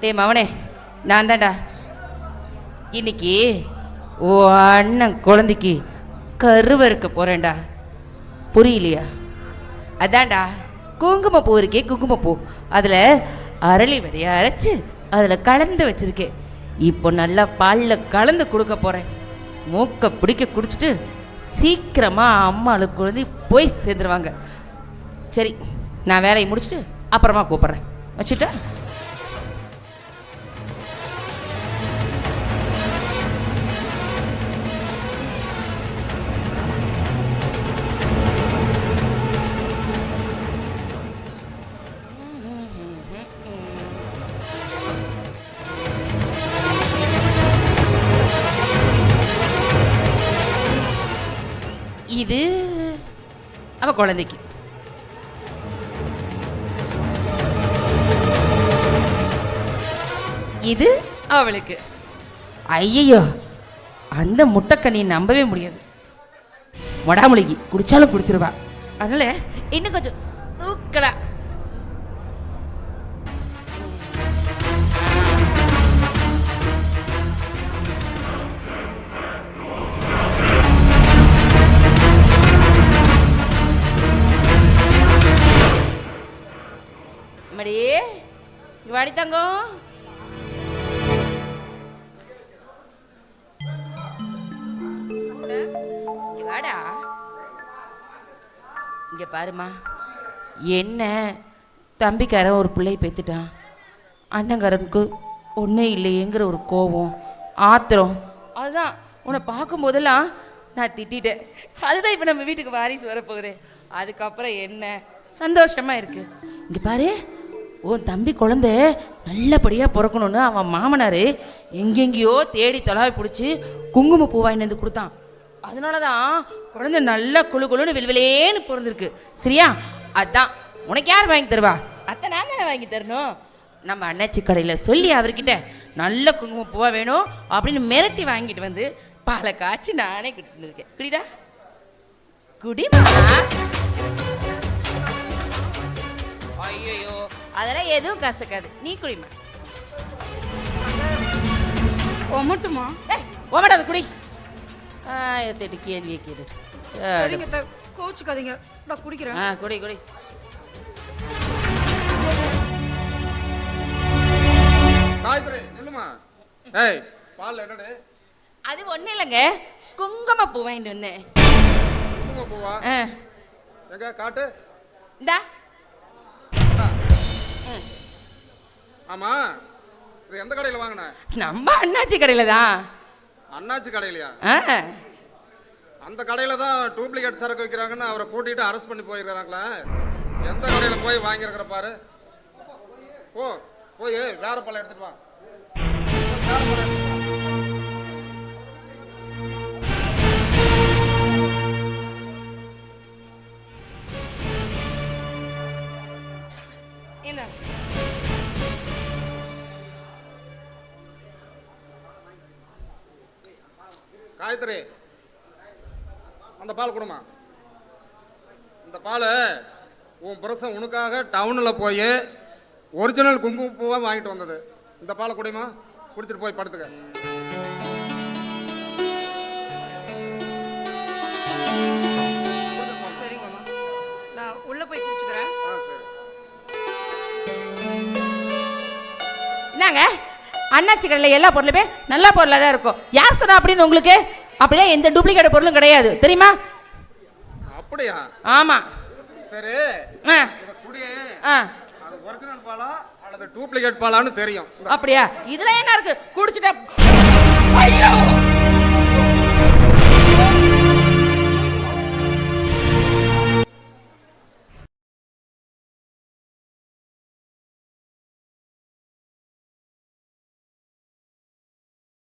டே மவனே நான் தான்டா இன்னைக்கு ஓ அண்ணன் குழந்தைக்கு இருக்க போகிறேன்டா புரியலையா? அதான்டா குங்குமப்பூ இருக்கே குங்குமப்பூ. அதில் அரளி விதையை அரைச்சி அதில் கலந்து வச்சிருக்கேன். இப்போ நல்லா பாலில் கலந்து கொடுக்க போகிறேன் மூக்க பிடிக்க குடிச்சிட்டு சீக்கிரமாக அம்மாளுக்கு குழந்தை போய் சேர்ந்துருவாங்க. சரி நான் வேலையை முடிச்சுட்டு அப்புறமா கூப்பிட்றேன். வச்சுட்டா? இது அவ குழந்தைக்கு. இது அவளுக்கு. ஐயையோ அந்த முட்டைக்கண்ணி நம்பவே முடியாது. மொடாமொழிக்கு குடிச்சாலும் குடிச்சிருவா. அதனால இன்னும் கொஞ்சம் தூக்கலா. வாடி தங்கம். இங்க வாடா. இங்க பாருமா என்ன? தம்பிக்காரன் ஒரு பிள்ளையை பெத்துட்டான். அண்ணங்காரனுக்கு ஒன்றும் இல்லையேங்கிற ஒரு கோவம் ஆத்திரம். அதுதான் உன்னை பார்க்கும் போதெல்லாம் நான் திட்டிட்டேன். அதுதான் இப்போ நம்ம வீட்டுக்கு வாரிசு வரப்போகுது. அதுக்கப்புறம் என்ன? சந்தோஷமா இருக்கு. இங்க பாரு. உன் தம்பி குழந்தை நல்லபடியாக பிறக்கணும்னு அவன் மாமனார் எங்கெங்கேயோ தேடி தொலாவி பிடிச்சி குங்கும பூவாயின்னு வந்து கொடுத்தான். அதனால தான் குழந்தை நல்லா குழு குழுன்னு வில்விலேன்னு பிறந்திருக்கு. சரியா? அதான். உனக்கு யார் வாங்கி தருவா? அத்தை நான் தானே வாங்கி தரணும். நம்ம அண்ணாச்சி கடையில் சொல்லி அவர்கிட்ட நல்ல குங்கும பூவாக வேணும் அப்படின்னு மிரட்டி வாங்கிட்டு வந்து பாலை காய்ச்சி நானே கிட்டிருக்கேன் குடிடா. குடிமா? ஐயோ அதெல்லாம் எதுவும் கசக்காது. நீ குடிமா. ஒமட்டுமா ஏய் ஓமடாது குடி. ஆயிரத்தெட்டு கேள்வியை கேட்டு சரிங்க த கோச்சுக்காதீங்க நான் குடிக்கிறேன். ஆ குடி குடி. காயத்ரி நில்லுமா. ஏய் பால் என்னடு அது ஒன்றும் இல்லைங்க. குங்கும பூ வாங்கிட்டு வந்தேன். குங்கும பூவா? ஆ. எங்க காட்டு? இந்தா. ஆமா. இது எந்த கடையில் வாங்கின? நம்ம அண்ணாச்சி கடையில் தான் அண்ணாச்சி கடையிலையா? அந்த கடையில தான் டூப்ளிகேட் சரக்கு வைக்கிறாங்கன்னு அவரை கூட்டிட்டு அரெஸ்ட் பண்ணி போயிருக்கிறாங்களா. எந்த கடையில போய் வாங்கியிருக்கிற பாரு. போ போய் வேற பழம் எடுத்துட்டு வா. என்ன? காயத்ரி அந்த பால் கொடுமா. இந்த பால் உன் புருஷன் உனக்காக டவுனில் போய் ஒரிஜினல் குங்கும பூவாக வாங்கிட்டு வந்தது. இந்த பாலை குடிமா? குடிச்சிட்டு போய் படுத்துக்க. உள்ள போய் குடிச்சுக்கிறேன். என்னங்க அண்ணாச்சி கடையில் எல்லா பொருளுமே நல்ல பொருளாக தான் இருக்கும். யார் சொன்னா அப்படின்னு உங்களுக்கு? அப்படியே எந்த டூப்ளிகேட் பொருளும் கிடையாது. தெரியுமா? அப்படியா? ஆமாம் சரி. ஆ. ஒரிஜினல் பாலா அல்லது டூப்ளிகேட் பாலான்னு தெரியும். அப்படியா? இதுல என்ன இருக்கு? குடிச்சிட்டா ஐயோ!